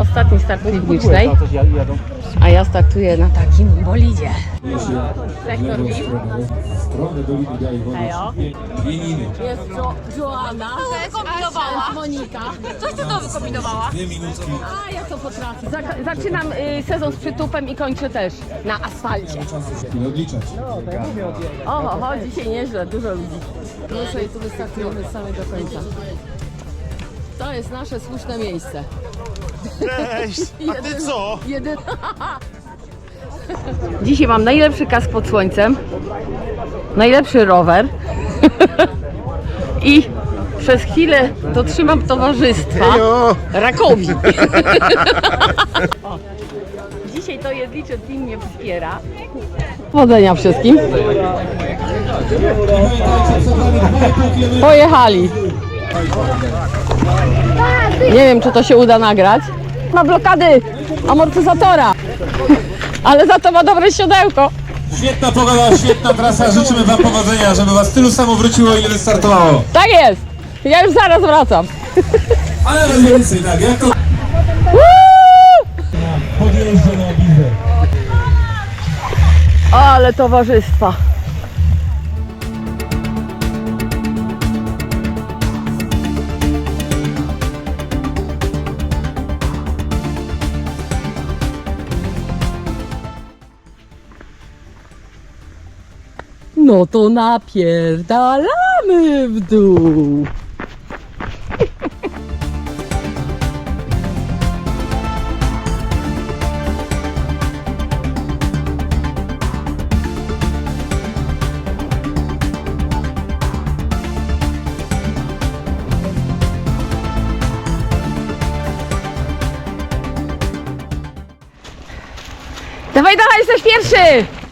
Ostatni start Coś jadą. a ja startuję na takim bolidzie. Sektor VIP. Pieniny. Jest jo Joanna. Kombinowała. Monika. Coś ty to wykombinowała? Dwie minutki. A ja to potrafię. Zak- zaczynam y, sezon z przytupem i kończę też na asfalcie. Chwilę odliczać. O, o, dzisiaj nieźle, dużo ludzi. My sobie tu wystartujemy z samego końca. To jest nasze słuszne miejsce. Cześć! A ty co? Jeden... Dzisiaj mam najlepszy kask pod słońcem, najlepszy rower i przez chwilę dotrzymam towarzystwa rakowi. Dzisiaj to jedlicze team mnie wspiera. Powodzenia wszystkim. Pojechali. Nie wiem, czy to się uda nagrać. Ma blokady amortyzatora, ale za to ma dobre siodełko. Świetna pogoda, świetna trasa. Życzymy Wam powodzenia, żeby Was tylu samo wróciło, ile wystartowało. Tak jest. Ja już zaraz wracam. Ale raz więcej, tak, jak to... Podjeżdżę na Gizę. Ale towarzystwa. No to napierdalamy w dół. Dawaj, dawaj, jesteś pierwszy!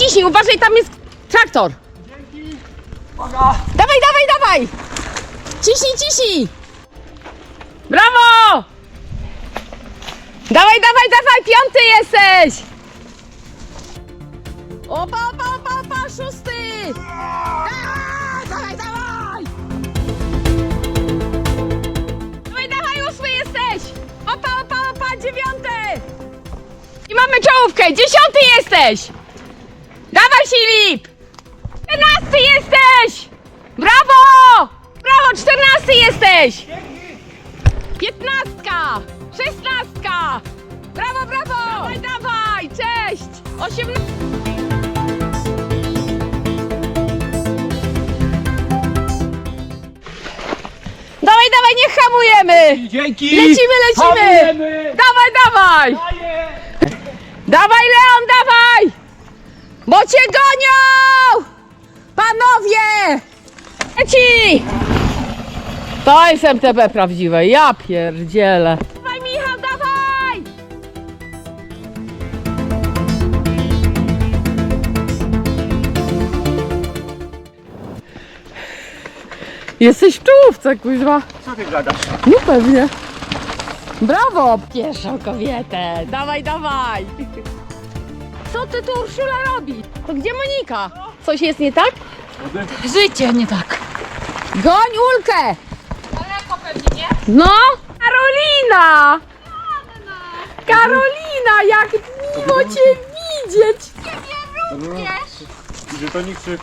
Ciśnij, uważaj, tam jest traktor. Dawaj, dawaj, dawaj! Ciśnij, ciśnij! Brawo! Dawaj, dawaj, dawaj, piąty jesteś! Opa, opa, opa, opa, szósty! Dawaj, dawaj, dawaj! Dawaj, dawaj, ósmy jesteś! Opa, opa, opa, dziewiąty! I mamy czołówkę, dziesiąty jesteś! Dawaj Filip! 14 jesteś! Brawo! Brawo, 14 jesteś! 15! 16! Brawo, brawo! Dawaj, dawaj! Cześć! 18! Dawaj, dawaj, nie hamujemy! Dzięki! Lecimy, lecimy! Dawaj, dawaj! Dawaj, Leon, dawaj! Bo cię gonią! Panowie! Leci! To jest MTB prawdziwe, ja pierdzielę. Dawaj, Michał, dawaj! Jesteś w czołówce, kuźwa. Co ty gadasz? No pewnie. Brawo, pieszą kobietę. Dawaj, dawaj. Co ty tu Urszula robi? To gdzie Monika? Coś jest nie tak? Życie nie tak. Goń Ulkę! Daleko pewnie, nie? No! Karolina! Karolina, jak miło cię widzieć! Wiesz? Żetonik czy...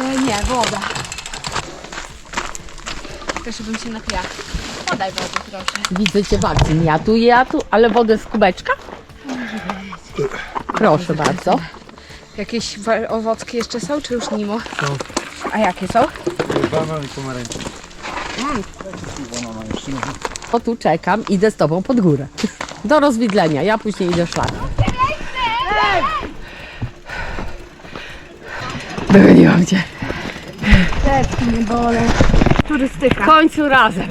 E, nie, woda. Proszę bym się napiła. Podaj wodę proszę. Widzę cię w akcji. Ja tu, ja tu, ale wodę z kubeczka? Proszę bardzo. Jakieś wa- owocki jeszcze są, czy już nimo? Są. A jakie są? Banan i pomarańcza. O tu czekam, idę z tobą pod górę. Do rozwidlenia, ja później idę szlakiem. Dogoniłam cię. Nie bolę. Turystyka. W końcu razem.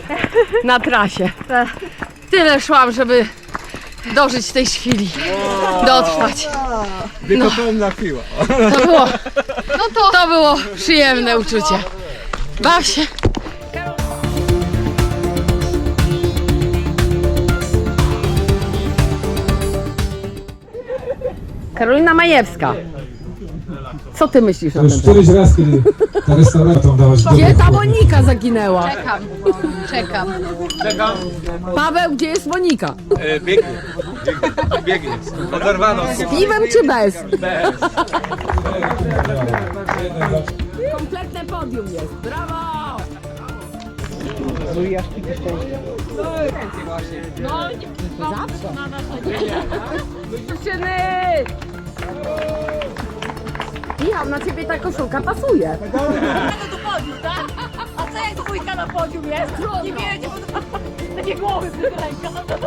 Na trasie. Tyle szłam, żeby dożyć tej chwili. Dotrwać. Wykopana piła. To było, no to, to było przyjemne uczucie. Baw się. Karolina Majewska. Co ty myślisz To o już tym? któryś raz, kiedy ta restauracja dała się Gdzie ta Monika zaginęła? Czekam, czekam. Paweł, gdzie jest Monika? Biegnie. Biegnie. Oderwano. Z piwem czy bez? Kompletne podium jest. Brawo! No, nie, zawsze. Dziewczyny! Michał, na ciebie ta koszulka pasuje. do podium, tak? A co jak dwójka na podium jest? Nie wiecie, bo to takie głowy rękach.